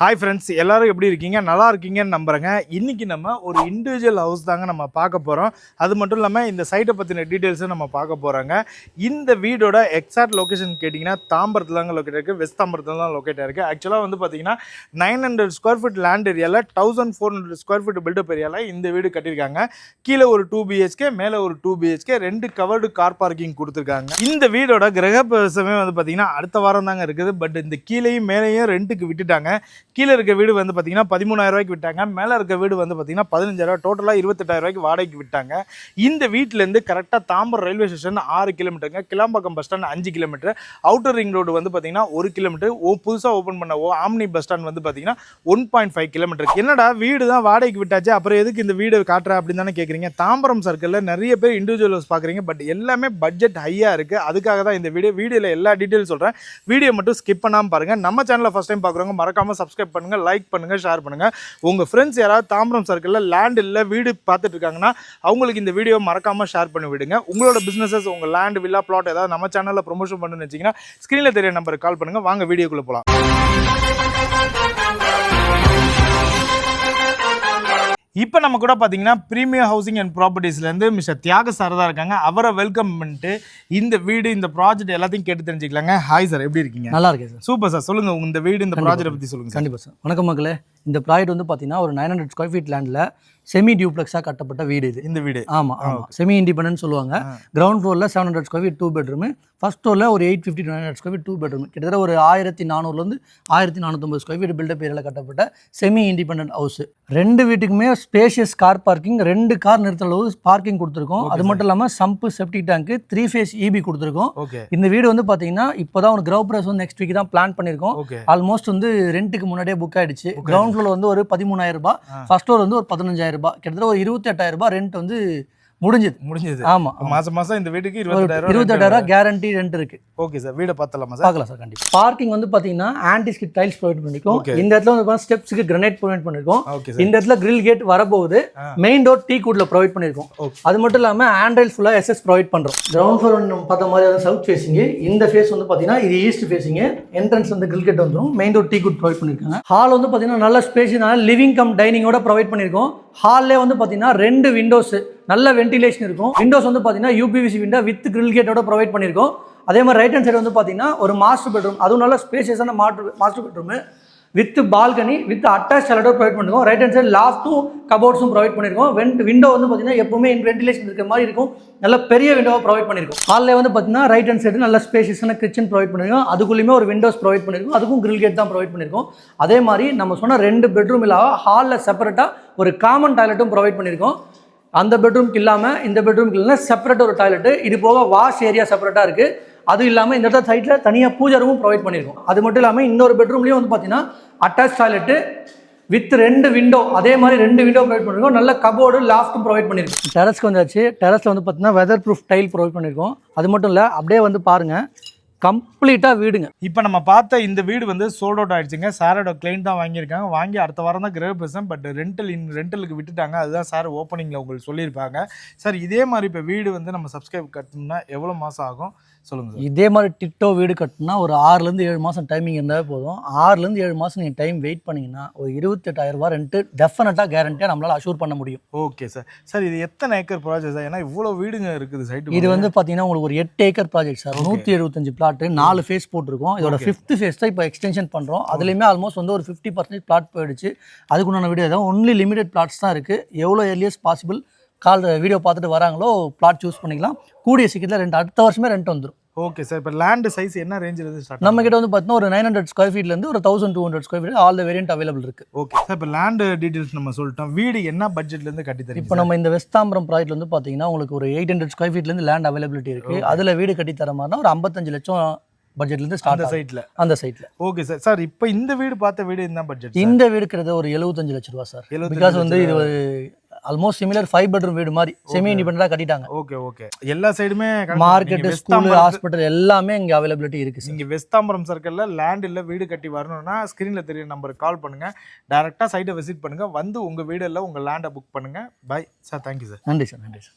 Hi friends எல்லாரும் எப்படி இருக்கீங்க? நல்லா இருக்கீங்கன்னு நம்புகிறேங்க இன்றைக்கி நம்ம ஒரு இண்டிவிஜுவல் ஹவுஸ் தாங்க நம்ம பார்க்க போகிறோம் அது மட்டும் இல்லாமல் இந்த சைட்டை பற்றின டீட்டெயில்ஸும் நம்ம பார்க்க போகிறாங்க இந்த வீடோட எக்ஸாக்ட் லொகேஷன் கேட்டிங்கன்னா தாம்பரத்தில் தாங்க லொக்கேட் இருக்குது வெஸ்ட் தாம்பரத்தில் தான் லொக்கேட் இருக்குது ஆக்சுவலாக வந்து பார்த்தீங்கன்னா nine hundred square feet land ஏரியாவில் thousand four hundred square feet built up ஏரியாவில் இந்த வீடு கட்டியிருக்காங்க. கீழே ஒரு டூ பிஹெச்கே மேலே ஒரு டூ பிஹெச்கே ரெண்டு கவர்டு கார் பார்க்கிங் கொடுத்துருக்காங்க. இந்த வீடோட கிரகப்பிரவேசமே வந்து பார்த்தீங்கன்னா அடுத்த வாரம் தாங்க இருக்குது. பட் இந்த கீழேயும் மேலேயும் ரெண்டுக்கு விட்டுட்டாங்க. கீழே இருக்க வீடு வந்து பார்த்தீங்கன்னா பதிமூணாயிரம் ரூபாய்க்கு விட்டாங்க. மேலே இருக்க வீடு வந்து பார்த்தீங்கன்னா பதினஞ்சாயிரம் டோட்டலாக இருபத்தெட்டாயிரம் ரூபாய்க்கு வாடகைக்கு விட்டாங்க. இந்த வீட்டிலேருந்து கரெக்டாக தாம்பரம் ரயில்வே ஸ்டேஷன் ஆறு கிலோமீட்டருங்க கிளாம்பாக்கம் பஸ் ஸ்டாண்ட் அஞ்சு கிலோமீட்டர் அவுட்டர் ரிங் ரோடு வந்து பார்த்தீங்கன்னா ஒரு கிலோமீட்டர் ஓ புதுசாக ஓப்பன் பண்ண ஓ ஆம்னி பஸ் ஸ்டாண்ட் வந்து பார்த்தீங்கன்னா ஒன் பாயிண்ட் ஃபைவ் கிலோமீட்டர் என்னடா வீடு தான் வாடகைக்கு விட்டாச்சு அப்புறம் எதுக்கு இந்த வீடு காட்டுற அப்படின்னு தானே கேட்குறீங்க தாம்பரம் சர்க்கிளில் நிறைய பேர் இண்டிவிஜுவல் ஹவுஸ் பார்க்குறீங்க பட் எல்லாமே பட்ஜெட் ஹையாக இருக்குது அதுக்காக தான் இந்த வீடியோ வீடியோவில் எல்லா டீட்டெயில் சொல்கிறேன் வீடியோ மட்டும் ஸ்கிப் பண்ணாமல் பாருங்கள் நம்ம சேனலில் ஃபஸ்ட் டைம் பார்க்குறவங்க மறக்காமல் சப்ஸ்கிரைப் பண்ணுங்கள் லைக் பண்ணுங்கள் ஷேர் பண்ணுங்கள் உங்கள் ஃப்ரெண்ட்ஸ் யாராவது தாம்பரம் சர்க்கிளில் லேண்ட் இல்லை வீடு பார்த்துட்டு இருக்காங்கன்னா அவங்களுக்கு இந்த வீடியோ மறக்காமல் ஷேர் பண்ணி விடுங்க. உங்களோட பிஸ்னஸஸ் உங்கள் லேண்ட் வில்லா பிளாட் ஏதாவது நம்ம சேனலில் ப்ரொமோஷன் பண்ணுன்னு வச்சிங்கன்னா ஸ்க்ரீனில் தெரிய நம்பருக்கு கால் பண்ணுங்கள் வாங்க வீடியோக்குள்ளே போகலாம் இப்போ நம்ம கூட பார்த்தீங்கன்னா ப்ரீமியம் ஹவுசிங் அண்ட் ப்ராப்பர்ட்டிஸ்லேருந்து மிஸ்டர் தியாக சார் தான் இருக்காங்க. அவரை வெல்கம் பண்ணிட்டு இந்த வீடு இந்த ப்ராஜெக்ட் எல்லாத்தையும் கேட்டு தெரிஞ்சுக்கலாங்க. ஹாய் சார் எப்படி இருக்கீங்க? நல்லா இருக்கேன் சார் சூப்பர் சார் சொல்லுங்க. இந்த வீடு இந்த ப்ராஜெக்ட் பத்தி சொல்லுங்க சார் கண்டிப்பாக சார் வணக்கம் மக்களே. இந்த ப்ராஜெக்ட் வந்து பார்த்தீங்கன்னா ஒரு நைன் ஹண்ட்ரட் ஸ்கொயர் ஃபீட் லேண்டில் செமி டியூப்ளெக்ஸாக கட்டப்பட்ட வீடு இது. இந்த வீடு. ஆமாம் ஆமாம் செமி இண்டிபெண்டன்ட் சொல்லுவாங்க. கிரவுண்ட் ஃப்ளோரில் seven hundred square feet two bedroom first ஃப்ளோரில் ஒரு eight fifty nine hundred square feet two bedroom கிட்டத்தட்ட ஒரு ஆயிரத்தி நானூறுலேருந்து ஆயிரத்தி நானூற்றம்பது ஸ்கொயர் ஃபீட் பில்டப் ஏரியாவில் கட்டப்பட்ட செமி இண்டிபெண்டன்ட் ஹவுஸ் ரெண்டு வீட்டுக்குமே ஸ்பேஷியஸ் கார் பார்க்கிங் ரெண்டு கார் நிறுத்த அளவு பார்க்கிங் கொடுத்துருக்கோம். அது மட்டும் இல்லாமல் sump septic tank three phase EB கொடுத்துருக்கோம். ஓகே இந்த வீடு வந்து பார்த்தீங்கன்னா இப்போ தான் ஒரு கிரௌ பிரஸ் வந்து நெக்ஸ்ட் வீக் தான் பிளான் பண்ணியிருக்கோம் ஆல்மோஸ்ட் வந்து ரெண்ட்டுக்கு முன்னாடியே புக் ஆயிடுச்சு. கிரவுண்ட் ஃப்ளோர் வந்து ஒரு பதிமூணாயிரம் ரூபாய். ஃபர்ஸ்ட் ஃப்ளோர் வந்து ஒரு பதினஞ்சாயிரம் ரூபாய். கிட்டத்தட்ட ஒரு இருபத்தெட்டாயிரம் ரூபாய். ரெண்ட் வந்து முடிஞ்சது. முடிஞ்சது. ஆமா மாசம் மாசம் இந்த வீட்டுக்கு இருபத்தெட்டாயிரம் இருபத்தெட்டாயிரம் கேரண்டி ரெண்ட் இருக்கு. ஓகே சார் வீடை பார்த்தலாமா சார் பார்க்கலாம் சார் கண்டிப்பா. பார்க்கிங் வந்து பாத்தீங்கன்னா ஆன்டி ஸ்கிட் டைல்ஸ் ப்ரொவைட் பண்ணிருக்கோம். இந்த இடத்துல வந்து ஸ்டெப்ஸ்க்கு கிரனைட் ப்ரொவைட் பண்ணிருக்கோம். இந்த இடத்துல கிரில் கேட் வரப்போகுது. மெயின் டோர் டீ கூட்ல ப்ரொவைட் பண்ணிருக்கோம். அது மட்டும் இல்லாம ஆண்ட்ராய்ட் ஃபுல்லா எஸ்எஸ் ப்ரொவைட் பண்றோம். கிரவுண்ட் ஃப்ளோர் பார்த்த மாதிரி சவுத் ஃபேசிங் இந்த ஃபேஸ் வந்து பாத்தீங்கன்னா இது ஈஸ்ட் ஃபேசிங் என்ட்ரன்ஸ் வந்து கிரில் கேட் வந்துரும். Main door teak wood provide பண்ணிருக்காங்க. ஹால் வந்து பாத்தீங்கன்னா நல்ல ஸ்பேஷியஸான லிவிங் கம் டைனிங்கோட ப்ரொவைட் பண்ணிருக்கோம். ஹால்லே வந்து பாத்தீங்கன்னா ரெண்டு விண்டோஸ் நல்ல வென்டிலேஷன் இருக்கும். விண்டோஸ் வந்து பார்த்தீங்கன்னா யூபிவிசி விண்டோ வித் கிரில் கேட்டோட ப்ரொவைட் பண்ணியிருக்கோம் அதே மாதிரி ரைட் ஹேண்ட் சைடு வந்து பார்த்தீங்கன்னா ஒரு மாஸ்டர் பெட்ரூம் அதுவும் நல்ல ஸ்பேஷியஸான master master bedroom with balcony with attach சலடோ provide பண்ணிருக்கோம். ரைட் ஹேண்ட் சைடு லாஃப்ட்டும் கபோர்ட்ஸும் ப்ரொவைட் பண்ணிருக்கோம். வெண்ட் விண்டோ வந்து பார்த்தீங்கன்னா எப்பவுமே வென்டிலேஷன் இருக்கிற மாதிரி இருக்கும். நல்ல பெரிய விண்டோவை ப்ரொவைட் பண்ணியிருக்கோம் ஹாலில் வந்து பார்த்தீங்கன்னா ரைட் ஹேண்ட் சைடு நல்ல ஸ்பேஷியஸான கிச்சன் ப்ரொவைட் பண்ணியிருக்கோம் அதுக்குள்ளேயுமே ஒரு விண்டோஸ் ப்ரொவைட் பண்ணியிருக்கோம் அதுக்கும் கிரில் கேட் தான் ப்ரொவைட் பண்ணியிருக்கோம் அதே மாதிரி நம்ம சொன்ன ரெண்டு பெட்ரூம் இல்லாமல் ஹாலில் செப்பரேட்டாக ஒரு காமன் டாய்லெட்டும் ப்ரொவைட் பண்ணியிருக்கோம் அந்த பெட்ரூம்க்கு இல்லாமல் இந்த பெட்ரூம்க்கு இல்லைன்னா செப்பரேட் ஒரு டாய்லெட்டு இது போக வாஷ் ஏரியா செப்பரேட்டாக இருக்குது அது இல்லாமல் இந்த இடத்துல சைட்டில் தனியாக பூஜை ரூமும் ப்ரொவைட் பண்ணியிருக்கோம். அது மட்டும் இல்லாமல் இன்னொரு பெட்ரூம்லேயும் வந்து பார்த்தீங்கன்னா அட்டாச் டாய்லெட்டு வித் ரெண்டு விண்டோ அதே மாதிரி ரெண்டு விண்டோ ப்ரொவைட் பண்ணியிருக்கோம். நல்ல கபோர்டு லாஃப்ட்டும் ப்ரொவைட் பண்ணியிருக்கோம். டெரஸ்க்கு வந்தாச்சு. டெரஸில் வந்து பார்த்தீங்கன்னா வெதர் ப்ரூஃப் டைல் ப்ரொவைட் பண்ணியிருக்கோம். அது மட்டும் இல்லை அப்படியே வந்து பாருங்கள் கம்ப்ளீட்டாக வீடுங்க. இப்போ நம்ம பார்த்த இந்த வீடு வந்து சோல்ட் அவுட் ஆயிடுச்சுங்க. சாரோட கிளைண்ட் தான் வாங்கியிருக்காங்க. வாங்கி அடுத்த வாரம் தான் கிரக பேசும் பட் ரெண்டல் இன் ரெண்டலுக்கு விட்டுட்டாங்க. அதுதான் சார் ஓப்பனிங்கில் உங்களுக்கு சொல்லியிருப்பாங்க. சார் இதே மாதிரி இப்போ வீடு வந்து நம்ம சப்ஸ்கிரைப் கட்டணும்னா எவ்வளோ மாதம் ஆகும்? சொல்லுங்கள் இதே மாதிரி டிட்டோ வீடு கட்டினா ஒரு ஆறுலேருந்து ஏழு மாதம் டைமிங் இருந்தாலே போதும். ஆறுலேருந்து ஏழு மாதம் நீங்கள் டைம் வெயிட் பண்ணிங்கன்னா ஒரு இருபத்தெட்டாயிரம் ரூபாய் ரெண்ட்டு டெஃபினட்டாக கேரண்டியாக நம்மளால் அஷூர் பண்ண முடியும். ஓகே சார் சார் இது எத்தனை ஏக்கர் ப்ராஜெக்ட் சார் ஏன்னா இவ்வளோ வீடுங்க இருக்குது சைட்டு இது வந்து. பார்த்தீங்கன்னா உங்களுக்கு ஒரு எட்டு ஏக்கர் ப்ராஜெக்ட் சார் நூற்றி எழுபத்தஞ்சு பிளாட்டு நாலு ஃபேஸ் போட்டிருக்கோம். இதோட ஃபிஃப்த் ஃபேஸ் தான் இப்போ எக்ஸ்டென்ஷன் பண்ணுறோம் அதுலேயுமே ஆல்மோஸ்ட் வந்து ஒரு ஃபிஃப்டி பர்சன்டேஜ் பிளாட் போயிடுச்சு. அதுக்குண்டான வீடியோ தான் ஒன்லி லிமிடெட் பிளாட்ஸ் தான் இருக்குது எவ்வளோ எர்லியஸ்ட் பாசிபிள் கால் வீடியோ பார்த்துட்டு வராங்களோ பிளாட் சூஸ் பண்ணிக்கலாம். கூடிய சீக்கிரத்தில் ரெண்டு அடுத்த வருஷமே ரெண்ட் வந்துடும் ஓகே சார் இப்போ லேண்டு சைஸ் என்ன ரேஞ்சில் இருந்து ஸ்டார்ட் நம்ம கிட்ட வந்து பார்த்தீங்கன்னா ஒரு நைன் ஹண்ட்ரட் ஸ்கொயர் ஃபீட்லேருந்து ஒரு thousand two hundred square feet all the variant available இருக்கு. ஓகே சார் இப்போ லேண்டு டீட்டெயில்ஸ் நம்ம சொல்லிட்டோம். வீடு என்ன பட்ஜெட்லேருந்து கட்டி தரீங்க இப்போ நம்ம இந்த வெஸ்தாம்பரம் ப்ராஜெக்ட் வந்து பார்த்தீங்கன்னா உங்களுக்கு ஒரு எயிட் ஹண்ட்ரட் ஸ்கொயர் ஃபீட்லேருந்து லேண்ட் அவைலபிலிட்டி இருக்கு. அதில் வீடு கட்டி தர மாதிரினா ஒரு ஐம்பத்தஞ்சு லட்சம் பட்ஜெட்லேருந்து ஸ்டார்ட் சைட்டில் அந்த சைட்டில் ஓகே சார் சார் இப்போ இந்த வீடு பார்த்த வீடு என்ன பட்ஜெட் இந்த வீடு ஒரு எழுபத்தஞ்சு லட்ச ரூபா சார் 75 பிகாஸ் வந்து இது ஒரு ஆல்மோஸ்ட் சிமிலர் ஃபைவ் பெட்ரூம் வீடு மாதிரி செமி இண்டிபெண்டாக கட்டிட்டாங்க. ஓகே ஓகே எல்லா சைடுமே மார்க்கெட் ஸ்கூல் ஹாஸ்பிட்டல் எல்லாமே இங்கே அவைலபிலிட்டி இருக்கு நீங்க வெஸ்தாம்பரம் சர்க்கிள்ல லேண்ட் இல்ல வீடு கட்டி வரணும்னா ஸ்கிரீன்ல தெரிய நம்பருக்கு கால் பண்ணுங்க. டைரக்டா சைட்டை விசிட் பண்ணுங்க. வந்து உங்க வீடு இல்ல உங்க லேண்டை புக் பண்ணுங்க. Bye sir thank you sir நன்றி சார் நன்றி சார்